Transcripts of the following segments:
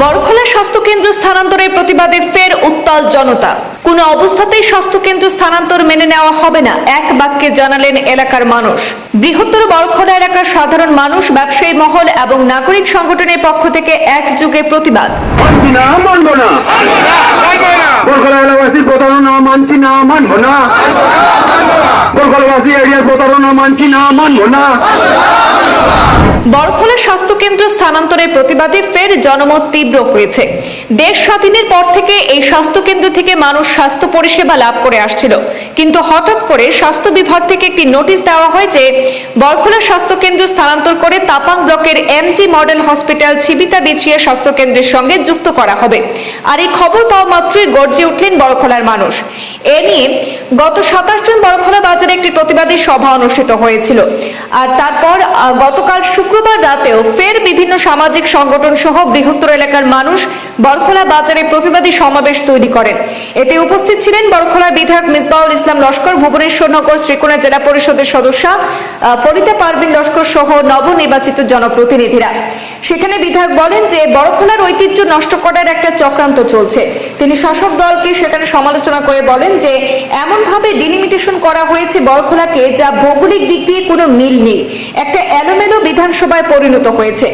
বড়খোলা স্বাস্থ্যকেন্দ্র স্থানান্তরের প্রতিবাদে ফের উত্তাল জনতা। কোনো অবস্থাতেই স্বাস্থ্যকেন্দ্র স্থানান্তর মেনে নেওয়া হবে না এক বাক্যে জানালেন এলাকার মানুষ। বৃহত্তর বড়খোলা এলাকার সাধারণ মানুষ ব্যবসায়ী মহল এবং নাগরিক সংগঠনের পক্ষ থেকে একযোগে প্রতিবাদ। মানছি না মানবো না। বরকলা এলাকাবাসীর প্রতারণা মানছি না মানবো না। বরকলাবাসী এরিয়ার প্রতারণা মানছি না, মানবো না। বড়খোলা স্বাস্থ্যকেন্দ্র স্থানান্তরের প্রতিবাদে ফের জনমত তীব্র হয়েছে। দেশ স্বাধীনের পর থেকে এই স্বাস্থ্যকেন্দ্র থেকে মানুষ স্বাস্থ্য পরিষেবা লাভ করে আসছিল। কিন্তু হঠাৎ করে স্বাস্থ্য বিভাগ থেকে একটি নোটিশ দেওয়া হয় যে, বড়খোলা স্বাস্থ্যকেন্দ্র স্থানান্তর করে তাপাং ব্লকের এমজি মডেল হসপিটাল ছিবিতা বিছিয়া স্বাস্থ্যকেন্দ্রের সঙ্গে যুক্ত করা হবে। আর এই খবর পাওয়া মাত্রই গর্জে উঠলেন বড়খোলার মানুষ। এ নিয়ে গত সাতাশ জুন বড়খোলা বাজারে একটি প্রতিবাদী সভা অনুষ্ঠিত হয়েছিল। আর তারপর গতকাল শুক্রবার রাতেও ফের বিভিন্ন সামাজিক সংগঠন সহ বৃহত্তর এলাকার মানুষ বড়খোলা বাজারে প্রতিবাদী সমাবেশ তৈরি করেন। এতে উপস্থিত ছিলেন বড়খোলার বিধায়ক মিসবাউল ইসলাম লস্কর ভুবনেশ্বরনগর শ্রীকোনা জেলা পরিষদের সদস্য ফরিদা পারভিন লস্কর সহ নবনির্বাচিত জনপ্রতিনিধিরা। সেখানে বিধায়ক বলেন যে বড়খোলার ঐতিহ্য নষ্ট করার একটা চক্রান্ত চলছে। তিনি শাসক দলকে সেখানে সমালোচনা করে বলেন যে এমনভাবে ডিলিমিটেশন করা হয়েছে বড়খোলাকে যা ভৌগোলিক দিক দিয়ে কোনো মিল নেই। একটা এলোমেলো বিধানসভায় পরিণত হয়েছে।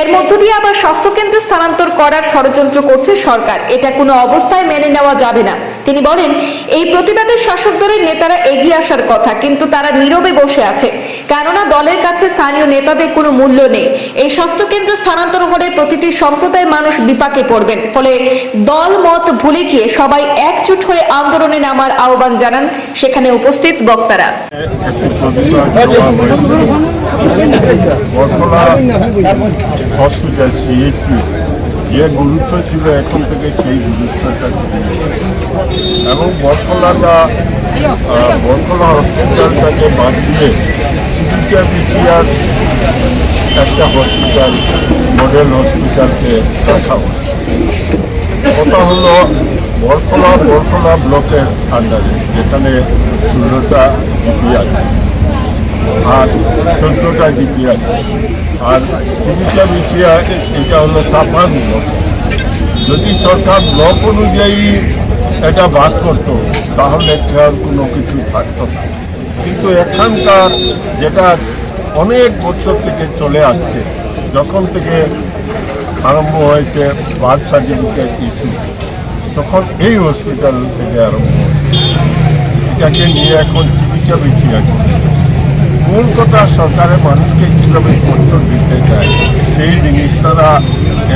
এর মধ্য দিয়ে আবার স্বাস্থ্যকেন্দ্র স্থানান্তর করার ষড়যন্ত্র করছে সরকার। এটা কোনো অবস্থায় মেনে নেওয়া যাবে না। তিনি বলেন, এই প্রতিবাদের শাসক দলের নেতারা এগিয়ে আসার কথা, কিন্তু তারা নীরবে বসে আছে। কেননা দলের কাছে স্থানীয় নেতাদের কোনো মূল্য নেই। এই স্বাস্থ্যকেন্দ্র স্থানান্তর হলে প্রতিটি সম্প্রদায়ের মানুষ বিপাকে পড়বেন। ফলে দল মত ভুলে গিয়ে সবাই একজোট হয়ে আন্দোলনে নামার আহ্বান জানান সেখানে উপস্থিত বক্তারা। যে গুরুত্ব ছিল এখন থেকে সেই গুরুত্বটা এবং বরকলাটা বরকলা হসপিটালটাকে বাদ দিয়ে চিকিৎসা পিছিয়ার একটা হসপিটাল মডেল হসপিটালকে রাখা হচ্ছে কথা হলো বরকলা বরকলা ব্লকের আন্ডারে যেখানে ষোলোটা ডিপি আছে। আর চোদ্দোটা ডিপি আছে। আর চিকিৎসা বিচিয়া এটা হলো তাপান ব্লক। যদি সরকার ব্লক অনুযায়ী এটা ভাগ করত, তাহলে খেয়াল কোনো কিছু থাকতো না। কিন্তু এখানকার যেটা অনেক বছর থেকে চলে আসছে, যখন থেকে আরম্ভ হয়েছে বার্থ সার্টিফিকেট ইস্যু তখন এই হসপিটাল থেকে আরম্ভ এটাকে নিয়ে এখন চিকিৎসা বিচিয়া মূল কথা, সরকারের মানুষকে কীভাবে কষ্ট দিতে চায়, সেই জিনিস তারা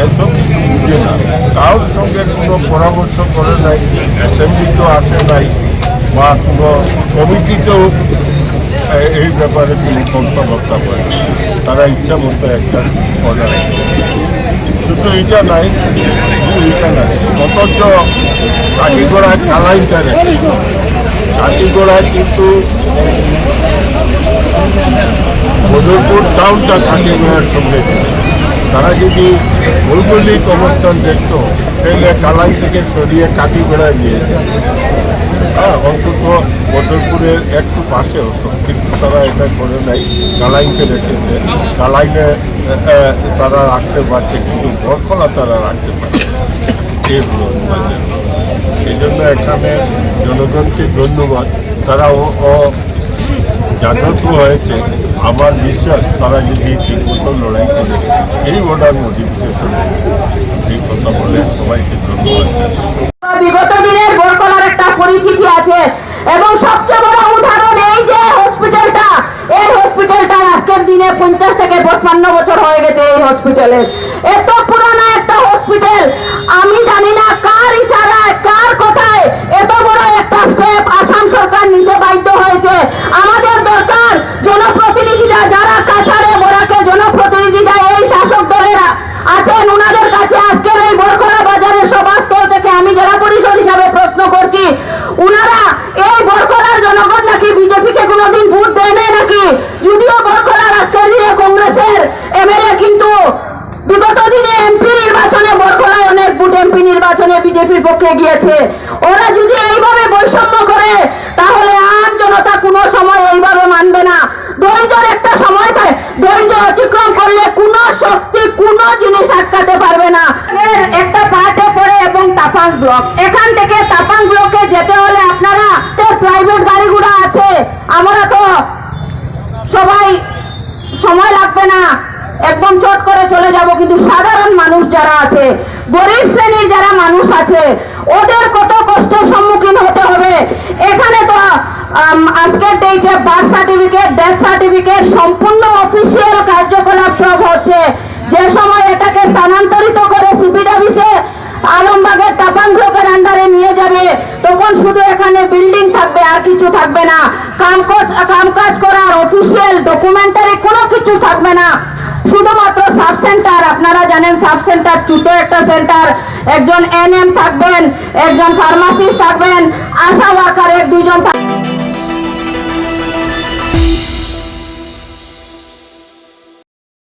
এত কিছু বুঝে না। কারোর সঙ্গে কোনো পরামর্শ করে নাই অ্যাসেম্বলিতেও আসে নাই বা কোনো কমিটিতেও এই ব্যাপারে কোনো কথাবার্তা করে না। তারা ইচ্ছা মতো একটা অর্ডার শুধু এটা নাই এটা নাই, অথচ কাঠিগোড়ায় কালাইনটা রেখে কাঠিগোড়ায় কিন্তু বদরপুর টাউনটা কাটিগড়ার সঙ্গে। তারা যদি ভৌগোলিক অবস্থান দেখত, তাহলে কালাই থেকে সরিয়ে কাটিগড়ায় নিয়ে যেত। হ্যাঁ অন্তত বদরপুরের একটু পাশে হতো, কিন্তু তারা এটা করে নাই। কালাইনকে রেখেছে। কালাইনে তারা রাখতে পারছে, কিন্তু বরকলা তারা রাখতে পারছে আমাদের। এই জন্য এখানে জনগণকে ধন্যবাদ। তারা ও- জাগ্রত হয়েছে। আমার বিশ্বাস, তারা যদি ঠিকমতো লড়াই করে, এই অর্ডার মডিফিকেশন এই কথা বলে সবাইকে ধন্যবাদ। পরিচিতি আছে। এবং সবচেয়ে বড় উদাহরণ এই যে হসপিটালটা এই হসপিটালটা আজকের দিনে পঞ্চাশ থেকে পঁচপান্ন বছর হয়ে গেছে এই হসপিটালে এত পুরানো একটা হসপিটাল আমি জানি না কার ইশারায়, কার কথায় এত বড় একটা স্টেপ আসাম সরকার নিতে বাধ্য হয়েছে। আমাদের দরকার জনপ্রতিনিধিরা, যারা কাছাড়ে বরাকে জনপ্রতিনিধিরা, এই শাসক দলেরা আছেন ওনাদের কাছে আজকের এই বরকলা বাজারের সভাস্থল থেকে আমি জেলা পরিষদ হিসাবে প্রশ্ন করছি উনারা এই বরকলার জনগণ নাকি বিজেপিকে কোনোদিন ভোট দেয় নাই নাকি যদিও বরকলার আজকের দিনে কংগ্রেসের এমএলএ কিন্তু বিগত দিনে এমপি নির্বাচনে বরকলায় অনেক ভোট এমপি নির্বাচনে পক্ষে গিয়েছে ওরা যদি এইভাবে বৈষম্য করে, তাহলে আর জনতা কোনো সময় এইভাবে মানবে না। ধৈর্যের একটা সময় থাকে ধৈর্য অতিক্রম করলে কোনো শক্তি, কোনো জিনিস আটকাতে পারবে না। এর তাপাং ব্লক। এখান থেকে তাপাং ব্লকে যেতে হলে আপনারা প্রাইভেট গাড়িগুলো আছে আমরা তো সবাই সময় লাগবে না একদম চট করে চলে যাব, কিন্তু সাধারণ মানুষ যারা আছে, গরিব শ্রেণির যারা মানুষ আছে, ওদের কত কষ্টের সম্মুখীন হতে হবে। এখানে তো আজকের ডেটে বার্থ সার্টিফিকেট ডেথ সার্টিফিকেট সম্পূর্ণ অফিসিয়াল কার্যকলাপ সব হচ্ছে। যে সময় এটাকে স্থানান্তরিত করে সিপিড আলমবাগের তাপান ব্লকের আন্ডারে নিয়ে যাবে, তখন শুধু এখানে বিল্ডিং থাকবে, আর কিছু থাকবে না। কামকাজ কামকাজ করার অফিসিয়াল ডকুমেন্টারি কোনো কিছু থাকবে না। শুধুমাত্র সাব সেন্টার, আপনারা জানেন সাব সেন্টার, ছোট একটা সেন্টার, একজন এনএম থাকবেন, একজন ফার্মাসিস্ট থাকবেন, আশা ওয়ার্কার এক দুইজন থাকবেন